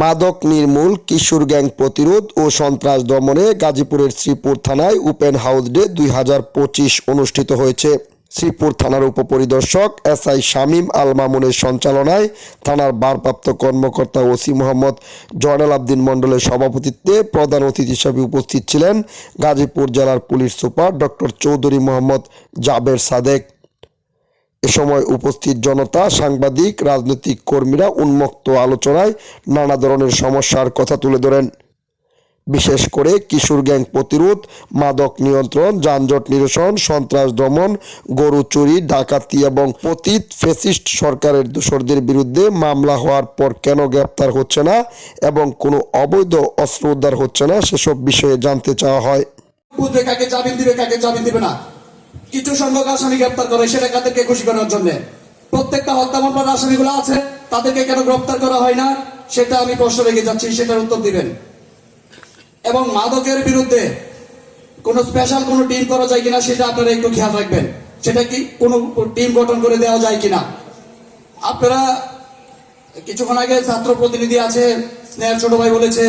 মাদক নির্মূল কিশোর গ্যাং প্রতিরোধ ও সন্ত্রাস দমনে গাজীপুরের শ্রীপুর থানায় ওপেন হাউস ডে দুই হাজার পঁচিশ অনুষ্ঠিত হয়েছে। শ্রীপুর থানার উপপরিদর্শক এস আই শামীম আল মামুনের সঞ্চালনায় থানার ভারপ্রাপ্ত কর্মকর্তা ওসি মোহাম্মদ জয়নাল আবদিন মণ্ডলের সভাপতিত্বে প্রধান অতিথি হিসেবে উপস্থিত ছিলেন গাজীপুর জেলার police super doctor Chowdhury Mohammad Jaber Sadek. এ সময় উপস্থিত জনতা, সাংবাদিক, রাজনৈতিক কর্মীরা উন্মুক্ত আলোচনায় নানা ধরনের সমস্যার কথা তুলে ধরেন। বিশেষ করে কিশোর গ্যাং প্রতিরোধ, মাদক নিয়ন্ত্রণ, যানজট নিরসন, সন্ত্রাস দমন, গরু চুরি, ডাকাতি এবং পতিত ফেসিস্ট সরকারের দোসরদের বিরুদ্ধে মামলা হওয়ার পর কেন গ্রেপ্তার হচ্ছে না এবং কোনো অবৈধ অস্ত্র উদ্ধার হচ্ছে না, সেসব বিষয়ে জানতে চাওয়া হয়। কাকে দিবে কাকে দিবে না। কিছু সংখ্যক আসামি গ্রেপ্তার করে সেটা কাদেরকে খুশি করার জন্য? প্রত্যেকটা হত্যা মামলার আসামিগুলো আছে, তাদেরকে কেন গ্রেপ্তার করা হয় না? সেটা আমি প্রশ্ন রেখে যাচ্ছি, সেটার উত্তর দিবেন। এবং মাদকের বিরুদ্ধে কোনো স্পেশাল কোনো টিম করা যায় কিনা সেটা আপনারা একটু খেয়াল রাখবেন। সেটা কি কোনো টিম গঠন করে দেওয়া যায় কিনা? আপনারা কিছুক্ষণ আগে ছাত্র প্রতিনিধি আছে, স্নেহার ছোট ভাই বলেছে,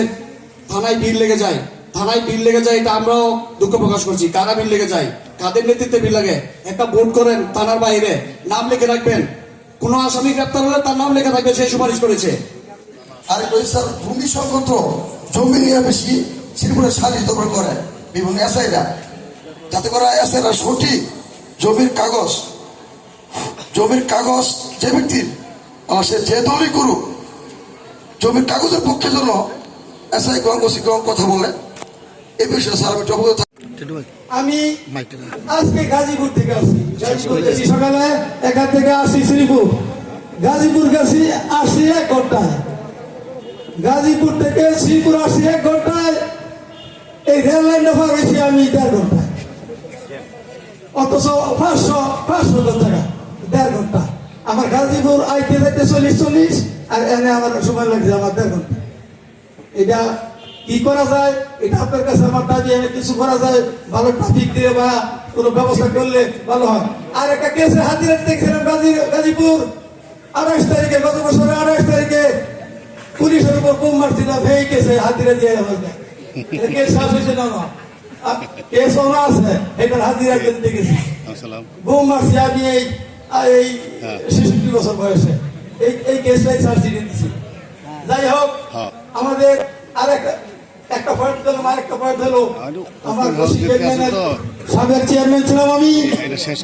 থানায় ভিড় লেগে যায়। থানায় বিল লেগে যায়, এটা আমরাও দুঃখ প্রকাশ করছি। কারা বিল লেগে যায়? কাদের নেতৃত্বে বিল লাগে? একটা ভোট করেন থানার বাইরে, নাম লিখে রাখবেন। কোন আসামি গ্রেপ্তার হলে তার নাম লেখা থাকবে সেই সুপারিশ করেছে। আর স্যার, ভূমি সংকট জমি নিয়ে বেশি শ্রীপুরে সালিশ দখল করে, বিভিন্ন এসআইরা। যাতে করে এসআইরা সঠিক জমির কাগজ জমির কাগজ যে ব্যক্তির সে যে দলই করুক, জমির কাগজের পক্ষে জন্য এসআই ওসি গ্রহণ কথা বলে। এই বিষয়ে স্যার আমি অবগত আমি আজকে গাজীপুর থেকে গাজীপুর গেছি সকালে এখান থেকে আসছি শ্রীপুর। গাজীপুর গেছি আসছি এক ঘন্টায়। গাজীপুর থেকে শ্রীপুর আসছি এক ঘন্টায়। এই রেল লাইনটা পার হয়েছি আমি দেড় ঘন্টায়। অথচ পাঁচশো পাঁচশো টাকা দেড় ঘণ্টা আমার গাজীপুর আইতে যাইতে চল্লিশ চল্লিশ আর এনে আমার সময় লাগছে আমার দেড় ঘণ্টা এটা কি করা যায়? এটা আপনার কাছে আমার দাবি কিছু করা যায়? ভালো ট্রাফিক দিয়ে বা কোনো ব্যবস্থা করলে ভালো হয়। আর একটা কেসে হাতিয়ে দেখছিলাম গাজী গাজীপুর। আঠাশ তারিখে গত বছর আঠাশ তারিখে পুলিশের উপর বোম মারছিলাম এই কেসে হাতিরে দিয়ে কেস শেষ হয়েছে না না? কেস ওনা আছে এটার হাজিরা কিন্তু দেখেছি বোম মারছি আমি এই এই ছেষট্টি বছর বয়সে। এই এই কেসটাই সার্জিটি দিছি। যাই হোক হ্যাঁ। আমাদের আরেকটা পয়েন্ট হলো। আমার? সাবেক চেয়ারম্যান ছিলাম আমি।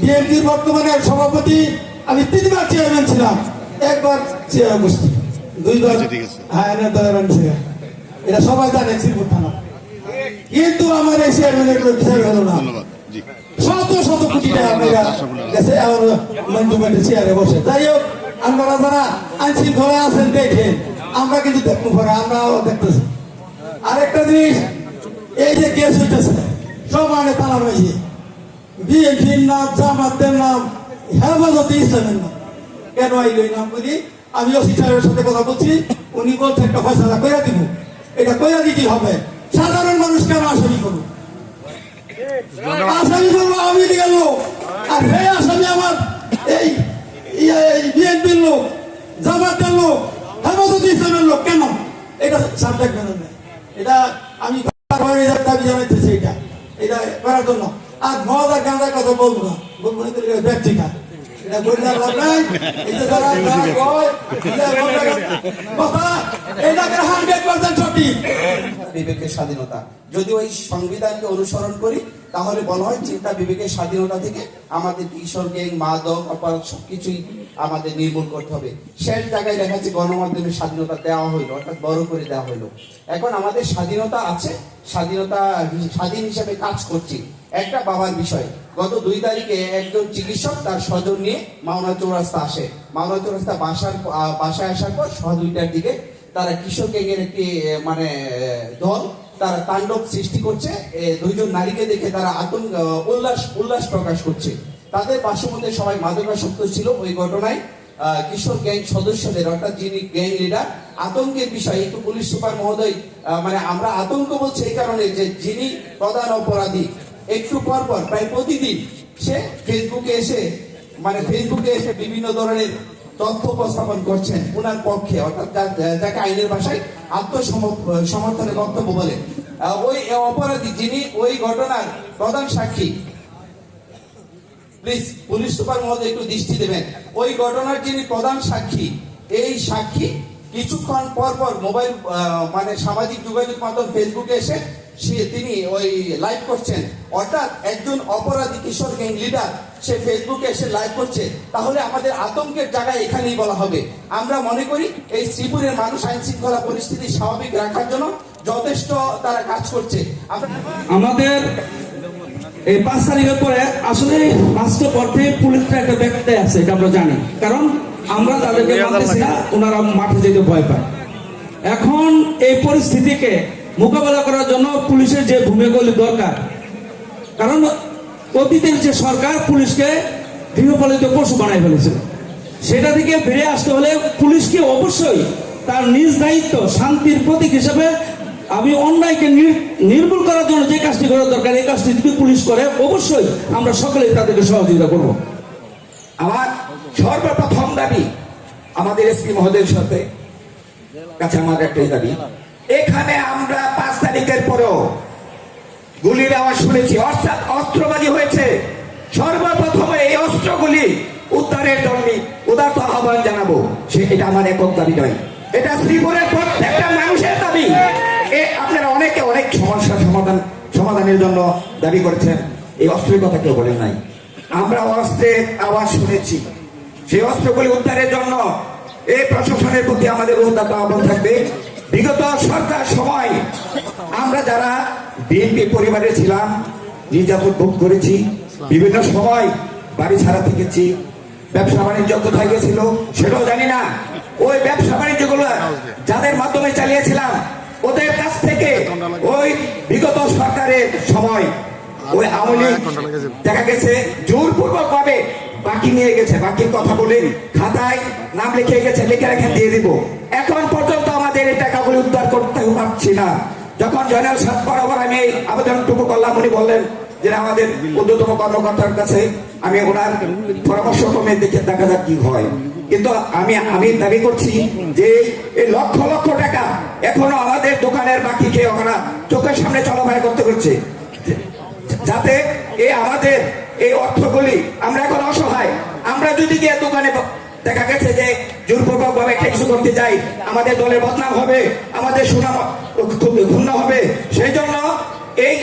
বিএনপির বর্তমানে সভাপতি। আমি তিনবার চেয়ারম্যান ছিলাম। একবার চেয়ার বসছি। দুইবার আচ্ছা। হ্যাঁ এনে ছিলেন এটা সবাই জানে শ্রীপুর থানা। কিন্তু আমার এই চেয়ারম্যানের কোনো বিচার হলো না। ধন্যবাদ শত শত কোটি টাকা মেগা গেছে আমার মন্ত্রীমেন্টের চেয়ারে বসে। যাই হোক আপনারা যারা আইন শৃঙ্খলা আছেন দেখেন। আমরা কিন্তু দেখব পরে আমরাও দেখতেছি। আরেকটা জিনিস এই যে কেস হইতেছে, সব মানে তালা রয়েছে বিএনপির নাম জামাতের নাম, হেফাজতে ইসলামের নাম। কেন এই নাম বলি আমি ওসি সাহেবের সাথে কথা বলছি, উনি বলছে, একটা ফয়সালা কইরা দিব। এটা কইরা দিতে হবে। সাধারণ মানুষ কেন আসামি করুন আসামি করব আমি লিগের লোক। আর হে আসামি আমার এই বিএনপির লোক জামাতের লোক, হেফাজত ইসলামের লোক কেন? এটা সাবজেক্ট মেনে এটা আমি দাবি জানাইতেছি এটা এটা করার জন্য। আর মজা গাঁদার কথা বলব না বলব না এটা ব্যক্তিকা এটা বললে লাভ নাই। এই যারা যারা কয়, এটা কথা এটাকে হান্ড্রেড পার্সেন্ট সঠিক? বিবেকের স্বাধীনতা। যদি ওই সংবিধানকে অনুসরণ করি তাহলে বলা হয় চিন্তা বিবেকের স্বাধীনতা থেকে আমাদের কিশোর গ্যাং, মাদক, অপরাধ সবকিছুই আমাদের নির্মূল করতে হবে। শেষ জায়গায় দেখা যাচ্ছে গণমাধ্যমের স্বাধীনতা দেওয়া হইল, অর্থাৎ বড় করে দেওয়া হইল। এখন আমাদের স্বাধীনতা আছে, স্বাধীনতা স্বাধীন হিসেবে কাজ করছি। একটা বাবার বিষয়, গত দুই তারিখে একজন চিকিৎসক তার স্বজন নিয়ে মাওনা চৌরাস্তা আসে। মাওনা চৌরাস্তা বাসার বাসায় আসার পর সহ দুইটার দিকে তারা কিশোর গ্যাংয়ের একটি মানে দল তারা তাণ্ডব সৃষ্টি করছে। দুইজন নারীকে দেখে তারা আতঙ্ক উল্লাস উল্লাস প্রকাশ করছে। তাদের পার্শ্বমধ্যে সবাই মাদকাসক্ত ছিল ওই ঘটনায়। কিশোর গ্যাং সদস্যদের অর্থাৎ যিনি গ্যাং লিডার আতঙ্কের বিষয়, একটু পুলিশ সুপার মহোদয় মানে আমরা আতঙ্ক বলছি এই কারণে যে যিনি প্রধান অপরাধী, একটু পর পর, প্রায় প্রতিদিন সে ফেসবুকে এসে মানে ফেসবুকে এসে বিভিন্ন ধরনের তথ্য উপস্থাপন করছেন ওনার পক্ষে, অর্থাৎ যাকে আইনের ভাষায় আত্মসমর্থনের বক্তব্য বলে। ওই অপরাধী যিনি ওই ঘটনার প্রধান সাক্ষী প্লিজ পুলিশ সুপার মহোদয় একটু দৃষ্টি দেবেন। ওই ঘটনার যিনি প্রধান সাক্ষী, এই সাক্ষী কিছুক্ষণ পর পর মোবাইল মানে সামাজিক যোগাযোগ মাধ্যম ফেসবুকে এসে সে তিনি ওই লাইভ করছেন। অর্থাৎ একজন অপরাধী কিশোর গ্যাং লিডার সে ফেসবুকে এসে লাইভ করছে তাহলে আমাদের আতঙ্কের জায়গায় এখানেই বলা হবে। আমরা মনে করি এই শ্রীপুরের মানুষ আইন শৃঙ্খলা পরিস্থিতি স্বাভাবিক রাখার জন্য যথেষ্ট তারা কাজ করছে। আমাদের এই পাঁচ তারিখের পরে আসলে পাঁচটা অর্থে পুলিশটা একটা ব্যক্তি আছে এটা আমরা জানি। কারণ আমরা তাদেরকে মানতেছি না ওনারা মাঠে যেতে ভয় পায়। এখন এই পরিস্থিতিকে মোকাবেলা করার জন্য পুলিশের যে ভূমিকাগুলি দরকার কারণ অতীতের যে সরকার পুলিশকে গৃহপালিত পশু বানাই ফেলেছে, সেটা থেকে ফিরে আসতে হলে পুলিশকে অবশ্যই তার নিজ দায়িত্ব, শান্তির প্রতীক হিসেবে আমি অন্যায়কে নির- নির্মূল করার জন্য যে কাজটি করা দরকার, এই কাজটি যদি পুলিশ করে, অবশ্যই আমরা সকলেই তাদেরকে সহযোগিতা করব। আমার সর্বপ্রথম দাবি আমাদের এসপি মহোদয়ের সাথে, কাছে আমার একটাই দাবি, এখানে আমরা পাঁচ তারিখের পরেও গুলির আওয়াজ শুনেছি। অর্থাৎ অস্ত্রবাজি হয়েছে। সর্বপ্রথম এই অস্ত্রগুলি উদ্ধারের জন্য উদারত আহ্বান জানাব। সে এটা আমার একক দাবি নয়। এটা শ্রীপুরের প্রত্যেকটা মানুষের দাবি। এ আপনারা অনেকে অনেক সমস্যা সমাধান, সমাধানের জন্য দাবি করেছেন। এই অস্ত্রের কথা কেউ বলেন নাই। আমরা অস্ত্রের আওয়াজ শুনেছি। সেই অস্ত্রগুলি উদ্ধারের জন্য এই প্রশাসনের প্রতি আমাদের উদ্যত আহ্বান থাকবে। বিগত সরকার সময় আমরা যারা বিএনপি পরিবারে ছিলাম, নির্যাতন ভোগ করেছি, বিভিন্ন সময় বাড়ি ছাড়া থেকেছি, ব্যবসা বাণিজ্য কোথায় গেছিল সেটাও জানি না। ওই ব্যবসা বাণিজ্যগুলো যাদের মাধ্যমে চালিয়েছিলাম, ওদের কাছ থেকে ওই বিগত সরকারের সময় ওই আওয়ামী লীগ দেখা গেছে, জোরপূর্বক ভাবে বাকি নিয়ে গেছে বাকির কথা বলে খাতায় নাম লিখে গেছে, লিখে রেখে দিয়ে দিব। এখন পর্যন্ত আমাদের এই টাকাগুলি উদ্ধার করতে পারছি না। যখন জয়নাল সাত বরাবর আমি এই আবেদনটুকু করলাম, উনি বললেন যে আমাদের ঊর্ধ্বতম কর্মকর্তার কাছে আমি ওনার পরামর্শ ক্রমে দেখে দেখা যাক কি হয়। কিন্তু আমি আমি দাবি করছি যে এই লক্ষ লক্ষ টাকা এখনও আমাদের দোকানের বাকি খেয়ে ওরা চোখের সামনে চলাফেরা করতে করছে যাতে এই আমাদের এই অর্থগুলি আমরা এখন অসহায়। আমরা যদি গিয়ে দোকানে দেখা গেছে যে জোরপূর্বক ভাবে একটা কিছু করতে যাই। আমাদের দলের বদনাম হবে, আমাদের সুনাম ক্ষুণ্ণ হবে। সেই জন্য এই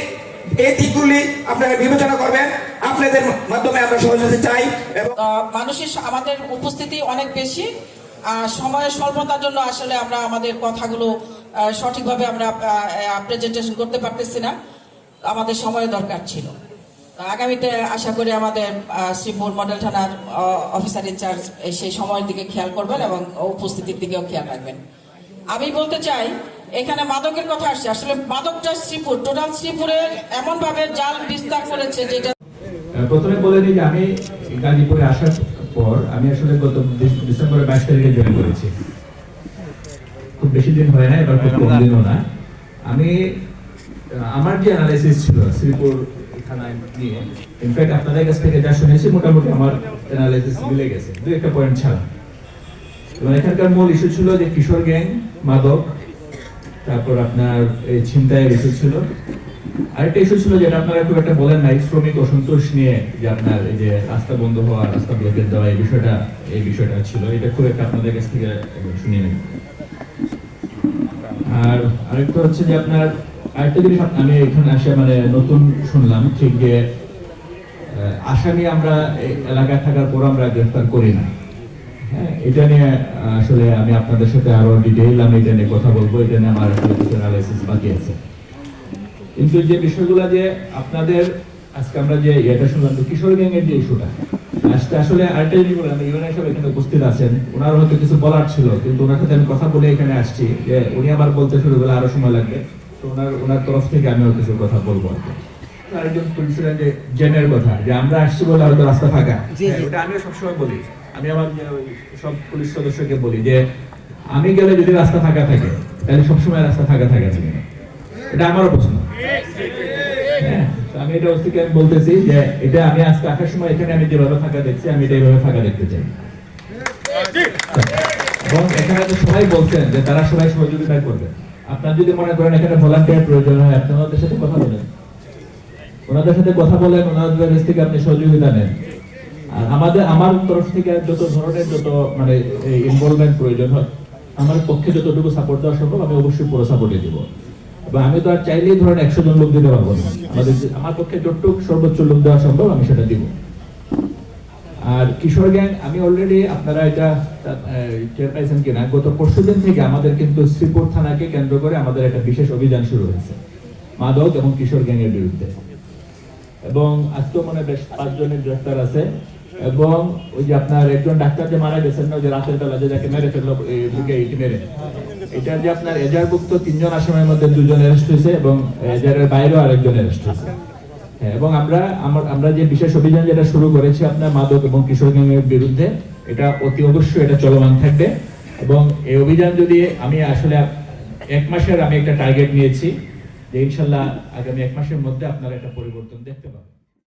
এই দিকগুলি আপনারা বিবেচনা করবেন, আপনাদের মাধ্যমে আমরা সহযোগিতা চাই এবং মানুষের আমাদের উপস্থিতি অনেক বেশি। সময়ের স্বল্পতার জন্য আসলে আমরা আমাদের কথাগুলো সঠিকভাবে আমরা প্রেজেন্টেশন করতে পারতেছি না। আমাদের সময়ের দরকার ছিল। আগামীতে আশা করি আমাদের শ্রীপুর মডেল থানার অফিসার ইনচার্জ সেই সময়ের দিকে খেয়াল করবেন এবং উপস্থিতির দিকেও খেয়াল রাখবেন। আমি বলতে চাই, এখানে মাদকের কথা আসছে। আসলে মাদকটা শ্রীপুর, টোটাল শ্রীপুরের এমন ভাবে জাল বিস্তার করেছে যেটা প্রথমে বলে দিই যে আমি গাজীপুরে আসার পর আমি আসলে গত ডিসেম্বরের বাইশ তারিখে জয়েন করেছি। খুব বেশি দিন হয় না, এবার খুব কম দিনও না। আমি আমার যে অ্যানালাইসিস ছিল, শ্রীপুর ইনফ্যাক্ট আপনাদের কাছ থেকে যা শুনেছি, মোটামুটি আমার অ্যানালাইসিস মিলে গেছে। দু একটা পয়েন্ট ছাড়া। এবং এখানকার মূল ইস্যু ছিল যে কিশোর গ্যাং, মাদক, তারপর আপনার এই ছিনতাইয়ের ইস্যু ছিল। আরেকটা ইস্যু ছিল যেটা আপনারা খুব একটা বলেন নাই, শ্রমিক অসন্তোষ নিয়ে যে আপনার এই যে রাস্তা বন্ধ হওয়া, রাস্তা ব্লকের দেওয়া, এই বিষয়টা এই বিষয়টা ছিল। এটা খুব একটা আপনাদের কাছ থেকে শুনি নাই আর আরেকটা হচ্ছে যে আপনার আরেকটা জিনিস আমি এখানে আসে মানে নতুন শুনলাম, ঠিক যে আসামি আমরা এলাকায় থাকার পর আমরা গ্রেফতার করি না। হ্যাঁ এটা নিয়ে আসলে আমি আপনাদের সাথে আরও ডিটেইল আমি এটা নিয়ে কথা বলব, এটা নিয়ে আমার আসলে কিছু অ্যানালাইসিস বাকি আছে। কিন্তু যে বিষয়গুলো যে আপনাদের, আজকে আমরা যে এটা শুনলাম কিশোর গ্যাং এর যে ইস্যুটা আজকে আসলে আরেকটা জিনিস বলে আমি ইউএনআই সাহেব এখানে উপস্থিত আছেন ওনার হয়তো কিছু বলার ছিল, কিন্তু ওনার সাথে আমি কথা বলে এখানে আসছি, যে উনি আবার বলতে শুরু করলে আরও সময় লাগবে। তো ওনার ওনার তরফ থেকে আমিও কিছু কথা বলব আর কি। আরেকজন বলছিলেন যে জেনের কথা যে আমরা আসছি বলে হয়তো রাস্তা ফাঁকা। হ্যাঁ, ওটা আমিও সবসময় বলি। আমি আমার সব পুলিশ সদস্যকে বলি যে আমি গেলে যদি রাস্তা ফাঁকা থাকে তাহলে সবসময় রাস্তা ফাঁকা থাকে না। এটা আমারও প্রশ্ন। হ্যাঁ, আমি এটা ওর আমি বলতেছি যে এটা আমি আজকে আসার সময় এখানে আমি যেভাবে ফাঁকা দেখছি আমি এটা এইভাবে ফাঁকা দেখতে চাই। এবং এখানে তো সবাই বলছেন যে তারা সবাই সহযোগিতা করবে। আপনার যদি মনে করেন এখানে ভলান্টিয়ার প্রয়োজন হয়, আপনি ওনাদের সাথে কথা বলেন। ওনাদের সাথে কথা বলেন, ওনাদের কাছ থেকে আপনি সহযোগিতা নেন। আর আমাদের, আমার তরফ থেকে যত ধরনের যত মানে ইনভলভমেন্ট প্রয়োজন হয়, আমার পক্ষে যতটুকু সাপোর্ট দেওয়া সম্ভব, আমি অবশ্যই পুরো সাপোর্টই দিব। এবং আমি তো আর চাইলেই ধরেন একশো জন লোক দিতে পারব না। আমাদের আমার পক্ষে যতটুকু সর্বোচ্চ লোক দেওয়া সম্ভব, আমি সেটা দিব। আর কিশোর গ্যাং আমি অলরেডি আপনারা এটা টের পাইছেন কিনা? গত পরশু দিন থেকে আমাদের কিন্তু শ্রীপুর থানাকে কেন্দ্র করে আমাদের একটা বিশেষ অভিযান শুরু হয়েছে। মাদক এবং কিশোর গ্যাং এর বিরুদ্ধে। এবং আজকে মনে হয় বেশ পাঁচজনের গ্রেফতার আছে। এবং ওই যে আপনার একজন ডাক্তার যে মারা গেছেন না যে রাতের বেলা যে যাকে মেরে ফেলল বুকে ইট মেরে। এটা যে আপনার এজারভুক্ত তিনজন আসামের মধ্যে দুজন অ্যারেস্ট হয়েছে এবং এজারের বাইরেও আরেকজন অ্যারেস্ট হয়েছে। হ্যাঁ, এবং আমরা, আমার- যে বিশেষ অভিযান যেটা শুরু করেছি আপনার মাদক এবং কিশোর বিরুদ্ধে, এটা অতি অবশ্যই এটা চলমান থাকবে। এবং এই অভিযান যদি আমি আসলে এক মাসের আমি একটা টার্গেট নিয়েছি, যে ইনশাল্লাহ আগামী এক মাসের মধ্যে আপনারা একটা পরিবর্তন দেখতে পাবেন।